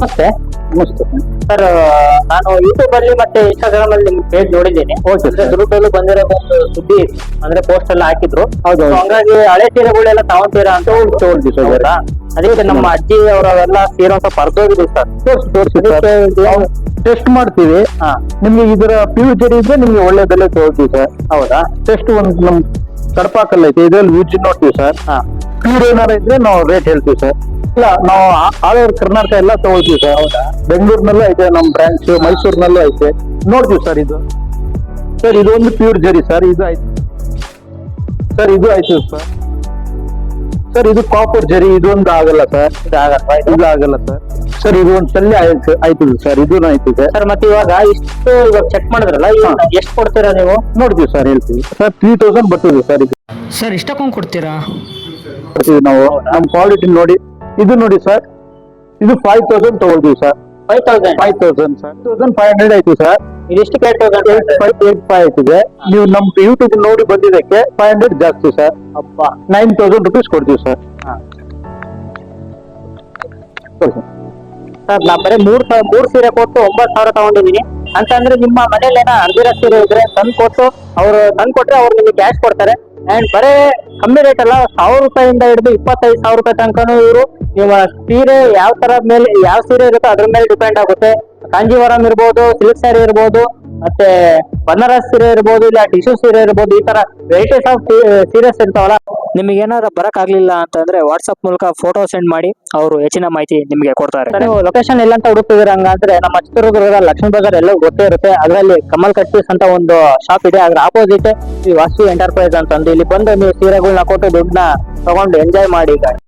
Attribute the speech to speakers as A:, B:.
A: ನಮಸ್ತೆ.
B: ನಮಸ್ತೆ.
A: ಸರ್ ನಾನು ಯೂಟ್ಯೂಬ್ ಅಲ್ಲಿ ಮತ್ತೆ ಇನ್ಸ್ಟಾಗ್ರಾಮ್ ಅಲ್ಲಿ ನಿಮ್ ಪೇಜ್ ನೋಡಿದ್ದೀನಿ. ದುರುಟಲ್ಲಿ ಬಂದಿರೋ ಒಂದು ಸುದ್ದಿ ಅಂದ್ರೆ ಪೋಸ್ಟ್ ಎಲ್ಲ ಹಾಕಿದ್ರು.
B: ಹೌದು,
A: ಹಂಗಾಗಿ ಹಳೆ ಸೀರೆಗಳೆಲ್ಲ ತಗೊಂತೀರಾ ಅಂತ
B: ತೋರಿಸಿ ಸರ್.
A: ಅದೇ ಅದಕ್ಕೆ ನಮ್ಮ ಅಜ್ಜಿ ಅವರೆಲ್ಲ ಸೀರೆ ಅಂತ ಸ್ವಲ್ಪ ಅರ್ಧೋಗಿದೆ ಸರ್.
B: ತೋರಿಸಿ ನಾವು ಟೆಸ್ಟ್ ಮಾಡ್ತೀವಿ. ನಿಮ್ಗೆ ಇದರ ಫ್ಯೂಚರ್ ಇದ್ರೆ ನಿಮ್ಗೆ ಒಳ್ಳೆ ಬೆಲೆ ಸರ್.
A: ಹೌದಾ?
B: ಟೆಸ್ಟ್ ಒಂದು ನಮ್ ಕಡಪಾಕಲ್ಲ ಐತೆ ಇದ್ರಲ್ಲಿ ಯೂಜ್ ನೋಡ್ತೀವಿ ಸರ್. ಪ್ಯೂರ್ ಏನಾರ ಇದ್ರೆ ನಾವು ರೇಟ್ ಹೇಳ್ತೀವಿ ಸರ್. ಇಲ್ಲ ನಾವು ಆಲ್ ಓವರ್ ಕರ್ನಾಟಕ ಎಲ್ಲ ತಗೊಳ್ತೀವಿ ಸರ್ ಹೌದಾ? ಬೆಂಗಳೂರಿನಲ್ಲೂ ಐತೆ ನಮ್ಮ ಬ್ರಾಂಚ್ ಮೈಸೂರಿನಲ್ಲೂ ಐತೆ. ನೋಡ್ತೀವಿ ಸರ್ ಇದು. ಸರ್ ಇದು ಒಂದು ಪ್ಯೂರ್ ಜರಿ ಸರ್ ಇದು ಆಯ್ತು. ಸರ್ ಇದು ಆಯ್ತು ಸರ್. ಸರ್ ಇದು ಕಾಪರ್ ಜರಿ ಇದೊಂದು ಆಗಲ್ಲ ಸರ್.
A: ಇದು?
B: ಇದು ಆಗಲ್ಲ ಸರ್. ಸರ್ ಇದು ಒಂದು ಸಲ್ಲೆ ಆಯ್ತು ಆಯ್ತು ಸರ್ ಇದು ಆಯ್ತು
A: ಸರ್. ಮತ್ತೆ ಇವಾಗ ಇಷ್ಟು ಇವಾಗ ಚೆಕ್ ಮಾಡಿದ್ರಲ್ಲ ಇವಾಗ ಎಷ್ಟು ಕೊಡ್ತೀರಾ ನೀವು?
B: ನೋಡ್ತೀವಿ ಸರ್ ಹೇಳ್ತೀವಿ. ಸರ್ ತ್ರೀ ತೌಸಂಡ್ ಬರ್ತೀವಿ ಸರ್ ಇದು.
C: ಸರ್ ಇಷ್ಟಕ್ಕೊಂದು ಕೊಡ್ತೀರಾ?
B: ನಾವು ನಮ್ಮ ಕ್ವಾಲಿಟಿ ನೋಡಿ. ಇದು ನೋಡಿ ಸರ್ ಇದು ಫೈವ್ ತೌಸಂಡ್ ತಗೊಳ್ತೀವಿ sir.
A: Five thousand
B: five thousand sir. Thousand five hundred ಆಯ್ತು ಸರ್.
A: ಇದಿಷ್ಟು eight thousand
B: five eight five ಆಯ್ತಿದೆ ನೀವು ನಮ್ ಯೂಟ್ಯೂಬ್ ನೋಡಿ ಬಂದಿದ್ದಕ್ಕೆ ಫೈವ್ ಹಂಡ್ರೆಡ್ ಜಾಸ್ತಿ ಸರ್.
A: ಅಪ್ಪ
B: ನೈನ್ ತೌಸಂಡ್ ರುಪೀಸ್ ಕೊಡ್ತೀವಿ ಸರ್. ಸರ್
A: ಸರ್ ನಾ ಬರೀ ಮೂರ್ ಮೂರ್ ಸೀರೆ ಕೊಟ್ಟು ಒಂಬತ್ತು ಸಾವಿರ ತಗೊಂಡಿದೀನಿ ಅಂತಂದ್ರೆ ನಿಮ್ಮ ಮನೇಲಿ ಏನೋ ಅರ್ಧಿರ ಸೀರೆ ಇದ್ರೆ ತಂದು ಕೊಟ್ಟು ಅವ್ರು ತಂದು ಕೊಟ್ರೆ ಅವ್ರು ನಿಮಗೆ ಕ್ಯಾಶ್ ಕೊಡ್ತಾರೆ. ಅಂಡ್ ಬರೇ ಕಮ್ಮಿ ರೇಟ್ ಅಲ್ಲ, ಸಾವಿರ ರೂಪಾಯಿಂದ ಹಿಡಿದು ಇಪ್ಪತ್ತೈದು ಸಾವಿರ ರೂಪಾಯಿ ತನಕನೂ ಇವರು ನಿಮ್ಮ ಸೀರೆ ಯಾವ ತರ ಮೇಲೆ, ಯಾವ ಸೀರೆ ಇರುತ್ತೋ ಅದ್ರ ಮೇಲೆ ಡಿಪೆಂಡ್ ಆಗುತ್ತೆ. ಕಾಂಜೀವರಂ ಇರ್ಬೋದು ಸಿಲ್ಕ್ ಸ್ಯಾರಿ ಇರ್ಬೋದು, ಮತ್ತೆ ಬನಾರಸ್ ಸೀರೆ ಇರ್ಬೋದು, ಇಲ್ಲ ಟಿಶ್ಯೂ ಸೀರೆ ಇರ್ಬೋದು, ಈ ತರ ವೆರೈಟೀಸ್ ಆಫ್ ಸೀರೆಸ್ ಇರ್ತಾವಲ್ಲ ನಿಮಗೆ ಏನಾದ್ರು ಬರಕ್ ಆಗ್ಲಿಲ್ಲ ಅಂತಂದ್ರೆ ವಾಟ್ಸ್ಆಪ್ ಮೂಲಕ ಫೋಟೋ ಸೆಂಡ್ ಮಾಡಿ ಅವರು ಹೆಚ್ಚಿನ ಮಾಹಿತಿ ನಿಮಗೆ ಕೊಡ್ತಾರೆ. ನೀವು ಲೊಕೇಶನ್ ಎಲ್ಲಂತ ಹುಡುಕ್ತಿದ್ದೀರ ಹಂಗಂದ್ರೆ ನಮ್ಮ ಚಿತ್ರದುರ್ಗದ ಲಕ್ಷ್ಮೀ ಬಜಾರ್ ಎಲ್ಲ ಗೊತ್ತೇ ಇರುತ್ತೆ ಅದರಲ್ಲಿ ಕಮಲ್ ಕಟ್ಟಿಸ್ ಅಂತ ಒಂದು ಶಾಪ್ ಇದೆ. ಅದ್ರ ಆಪೋಸಿಟ್ ಈ ವಾಸ್ತು ಎಂಟರ್ಪ್ರೈಸ್ ಅಂತಂದು ಇಲ್ಲಿ ಬಂದು ನೀವು ಸೀರೆಗಳನ್ನ ಕೊಟ್ಟು ದುಡ್ಡನ್ನ ತಗೊಂಡು ಎಂಜಾಯ್ ಮಾಡಿ ಈಗ.